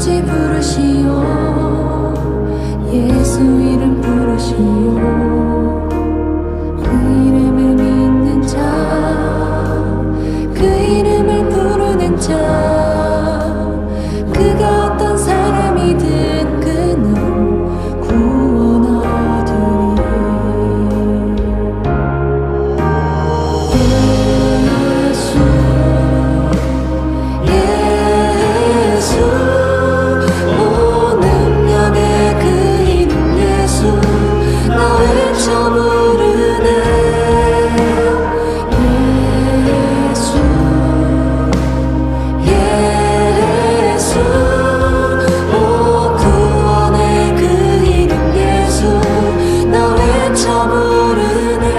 어쩐지 부르시오. 예수 이름 부르시오. 미쳐버